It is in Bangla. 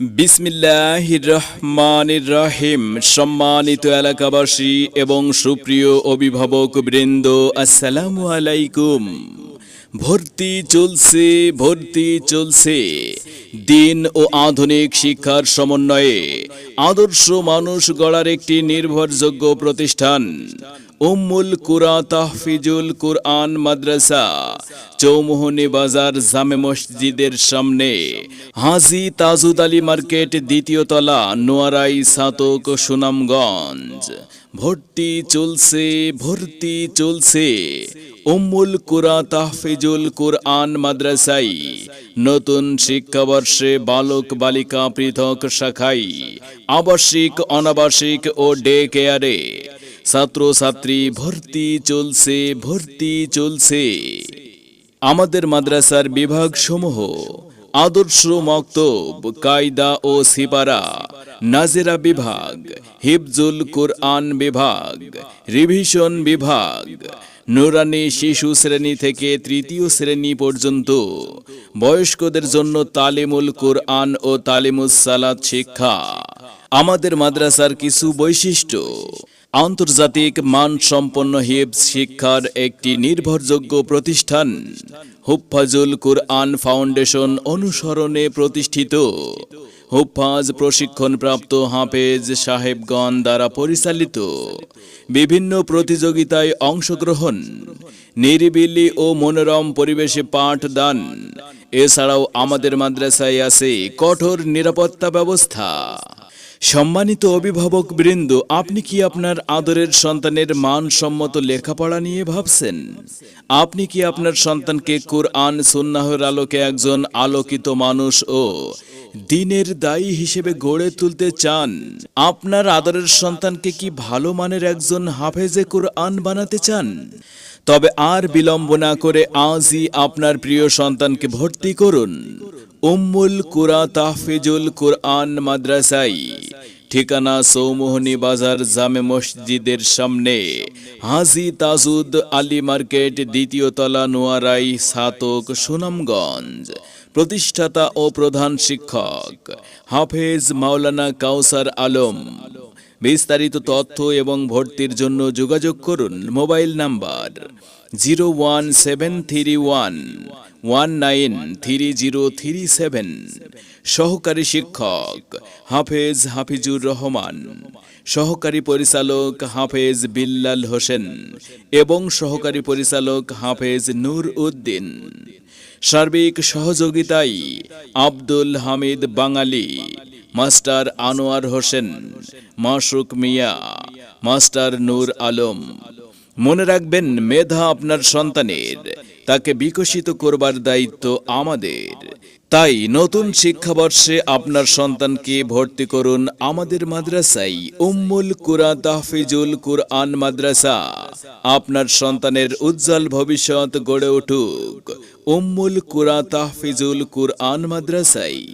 বিসমিল্লাহ রহমান রহিম সম্মানিত এলাকাবাসী এবং সুপ্রিয় অভিভাবক বৃন্দ, আসসালামু আলাইকুম। ভর্তি চলছে ভর্তি চলছে। দিন ও আধুনিক শিক্ষার সমন্বয়ে আদর্শ মানুষ গড়ার একটি নির্ভরযোগ্য প্রতিষ্ঠান। উম্মুল কুরা তাহফিজুল কুরআন মাদ্রাসা, চৌমোহনী বাজার জামে মসজিদের সামনে, হাজি তাজুদ আলী মার্কেট দ্বিতীয় তলা, নোয়ারাই সাতক, সুনামগঞ্জ। ভর্তি চলছে ভর্তি চলছে। উম্মুল কুরা তাহফিজুল কুরআন মাদ্রাসাই, নতুন শিক্ষাবর্ষে বালক বালিকা পৃথক শাখাই, আবাসিক, অনাবাসিক ও ডে কেয়ারে। ছাত্রছাত্রী, ভর্তি চলছে ভর্তি চলছে। আমাদের মাদ্রাসার বিভাগ সমূহ আদর্শ মক্তব, কায়দা ও সিপারা, নাজেরা বিভাগ, হিফজুল কোরআন বিভাগ, রিভিশন বিভাগ, নুরানি শিশু শ্রেণি থেকে তৃতীয় শ্রেণি পর্যন্ত। বয়স্কদের জন্য তালিমুল কোরআন ও তালিমুস সালাত শিক্ষা। আমাদের মাদ্রাসার কিছু বৈশিষ্ট্য। আন্তর্জাতিক মানসম্পন্ন হিপস শিক্ষার একটি নির্ভরযোগ্য প্রতিষ্ঠান হুফাজুল কুরআন ফাউন্ডেশন অনুসরণে প্রতিষ্ঠিত। হুফাজ প্রশিক্ষণপ্রাপ্ত হাফেজ সাহেবগণ দ্বারা পরিচালিত বিভিন্ন প্রতিযোগিতায় অংশগ্রহণ, নিরিবিলি ও মনোরম পরিবেশে পাঠদান। এছাড়াও আমাদের মাদ্রাসায় আছে কঠোর নিরাপত্তা ব্যবস্থা। সম্মানিত অভিভাবক বৃন্দ, আপনি কি আপনার আদরের সন্তানের মানসম্মত লেখাপড়া নিয়ে ভাবছেন? আপনি কি আপনার সন্তানকে কোরআন সুন্নাহর আলোকে একজন আলোকিত মানুষ ও দিনের দায়ী হিসেবে গড়ে তুলতে চান? আপনার আদরের সন্তানকে কি ভালো মানের একজন হাফেজে কোরআন বানাতে চান? তবে আর বিলম্ব না করে আজই আপনার প্রিয় সন্তানকে ভর্তি করুন। উম্মুল কুরা তাহফিজুল কুরআন মাদ্রাসাই। ঠিকানা সৌমোহনী বাজার জামে মসজিদের সামনে। হাজি তাজুদ আলী মার্কেট দ্বিতীয় তলা নোয়ারাই, সাতক, সুনামগঞ্জ। প্রতিষ্ঠাতা ও প্রধান শিক্ষক। হাফেজ মাওলানা কাউসার আলম। বিস্তারিত তথ্য এবং ভর্তির জন্য যোগাযোগ করুন mobile number zero one seven three one one nine three zero three seven. সহকারী শিক্ষক হাফেজ হাফিজুর রহমান, সহকারী পরিচালক হাফেজ বিল্লাল হোসেন এবং সহকারী পরিচালক হাফেজ নূর উদ্দিন। সার্বিক সহযোগিতায় আব্দুল হামিদ বাঙালি। Master Anwar Hossain Masuk Mia, master Nur Alam. মনে রাখবেন, মেধা আপনার সন্তানের, তাকে বিকশিত করবার দায়িত্ব আমাদের। তাই নতুন শিক্ষাবর্ষে আপনার সন্তানকে ভর্তি করুন আমাদের মাদ্রাসাই উম্মুল কুরা তাহফিজুল কুরআন মাদ্রাসা। আপনার সন্তানের উজ্জ্বল ভবিষ্যৎ গড়ে উঠুক, উম্মুল কুরা তাহফিজুল কুরআন মাদ্রাসায়।